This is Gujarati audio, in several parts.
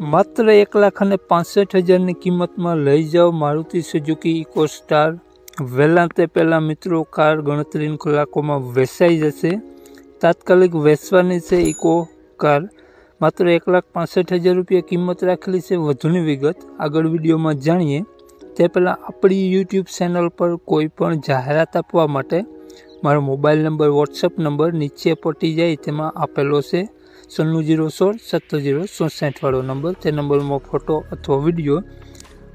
માત્ર એક લાખ અને પાસઠ હજારની કિંમતમાં લઈ જાઓ મારુતિ સુઝુકી ઇકો સ્ટાર. વહેલાં તે પહેલાં મિત્રો, કાર ગણતરીની કલાકોમાં વેચાઈ જશે. તાત્કાલિક વેચવાની છે ઇકો કાર. માત્ર એક લાખ પાસઠ હજાર રૂપિયા કિંમત રાખેલી છે વધુની વિગત. આગળ વિડીયોમાં જાણીએ તે પહેલાં આપણી યુટ્યુબ ચેનલ પર કોઈ પણ જાહેરાત આપવા માટે મારો મોબાઈલ નંબર વોટ્સઅપ નંબર નીચે પટી જાય તેમાં આપેલો છે. સન્નું જીરો સોળ સત્તર જીરો ચોસઠવાળો નંબર તે નંબરમાં ફોટો અથવા વીડિયો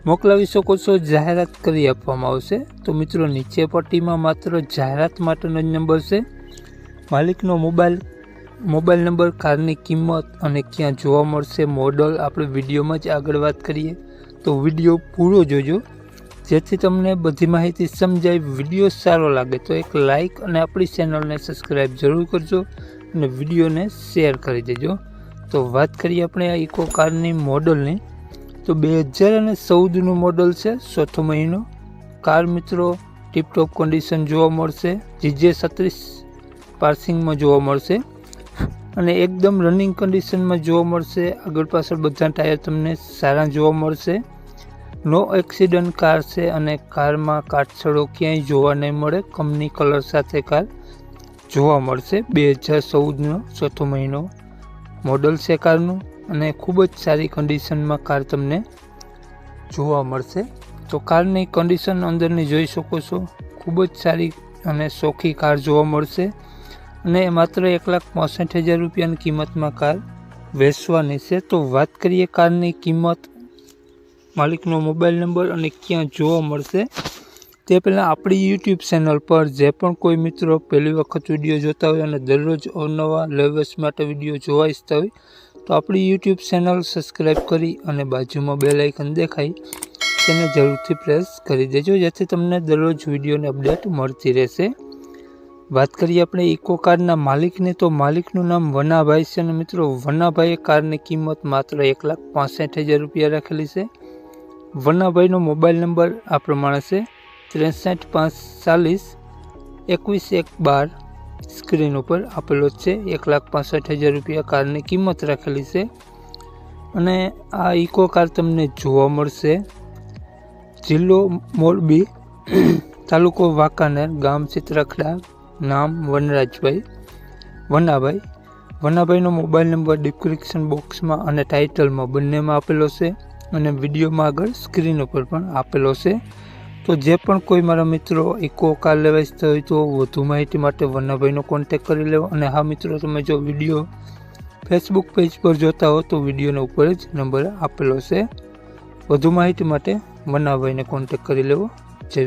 મોકલાવી શકો છો, જાહેરાત કરી આપવામાં આવશે. તો મિત્રો, નીચે પટ્ટીમાં માત્ર જાહેરાત માટેનો જ નંબર છે. માલિકનો મોબાઈલ મોબાઈલ નંબર, કારની કિંમત અને ક્યાં જોવા મળશે મોડલ આપણે વિડીયોમાં જ આગળ વાત કરીએ. તો વીડિયો પૂરો જોજો. જેથી તમને બધી માહિતી સમજાય. વીડિયો સારો લાગે તો એક લાઈક અને આપણી ચેનલને સબસ્ક્રાઈબ જરૂર કરજો. અને વિડીયોને શેર કરી દેજો. તો વાત કરીએ આપણે આ ઇકો કારની મોડલની. તો બે હજાર અને ચૌદનું મોડલ છે, ચોથો મહિનો. કાર મિત્રો, ટીપટોપ કન્ડિશન જોવા મળશે. જીજે સત્રીસ પાર્સિંગમાં જોવા મળશે. અને એકદમ રનિંગ કન્ડિશનમાં જોવા મળશે. આગળ પાછળ બધા ટાયર તમને સારા જોવા મળશે. નો એક્સિડન્ટ કાર છે અને કારમાં કાટછડો ક્યાંય જોવા નહીં મળે. કંપની કલર સાથે કાર જોવા મળશે બે હજાર ચૌદનો ચોથો મહિનો. મોડલ છે કારનું અને ખૂબ જ સારી કન્ડિશનમાં કાર તમને જોવા મળશે. તો કારની કન્ડિશન અંદરની જોઈ શકો છો. ખૂબ જ સારી અને સોખી કાર જોવા મળશે. અને માત્ર એક લાખ પાસઠ હજાર રૂપિયાની કિંમતમાં કાર વેચવાની છે. તો વાત કરીએ કારની કિંમત. માલિકનો મોબાઈલ નંબર અને ક્યાં જોવા મળશે. તે પહેલાં આપણી યુટ્યુબ ચેનલ પર જે પણ કોઈ મિત્રો પહેલી વખત વીડિયો જોતા હોય અને દરરોજ અવનવા લેવસ માટે વીડિયો જોવા ઈચ્છતા હોય, તો આપણી યુટ્યુબ ચેનલ સબસ્ક્રાઈબ કરી અને બાજુમાં બે લાઇકન દેખાય, તેને જરૂરથી પ્રેસ કરી દેજો, જેથી તમને દરરોજ વિડીયોની અપડેટ મળતી રહેશે. વાત કરીએ આપણે ઇકો કારના માલિકની, તો માલિકનું નામ વનાભાઈ છે અને મિત્રો, વનાભાઈએ કારની કિંમત માત્ર એક લાખ પાસઠ હજાર રૂપિયા રાખેલી છે. વનાભાઈનો મોબાઈલ નંબર આ પ્રમાણે છે. ત્રેસઠ પાંચ એકવીસ એક બાર સ્ક્રીન ઉપર આપેલો છે. એક લાખ પાસઠ હજાર રૂપિયા કારની કિંમત રાખેલી છે. અને આ ઇકો કાર તમને જોવા મળશે. જિલ્લો મોરબી, તાલુકો વાંકાનેર, ગામ ચિત્રખડા, નામ વનરાજભાઈ, વનાભાઈ. વનાભાઈનો મોબાઈલ નંબર ડિસ્ક્રિપ્શન બોક્સમાં અને ટાઇટલમાં બંનેમાં આપેલો છે. અને વિડીયોમાં આગળ સ્ક્રીન ઉપર પણ આપેલો છે. તો જે પણ કોઈ મારા મિત્રો ઇકો કાર લેવા ઈચ્છતા હોય તો વધુ માહિતી માટે વનાભાઈનો કોન્ટેક કરી લેવો. અને હા મિત્રો, તમે જો વીડિયો ફેસબુક પેજ પર જોતા હો, તો વિડીયોના ઉપર જ નંબર આપેલો છે. વધુ માહિતી માટે વનાભાઈને કોન્ટેક કરી લેવો. જય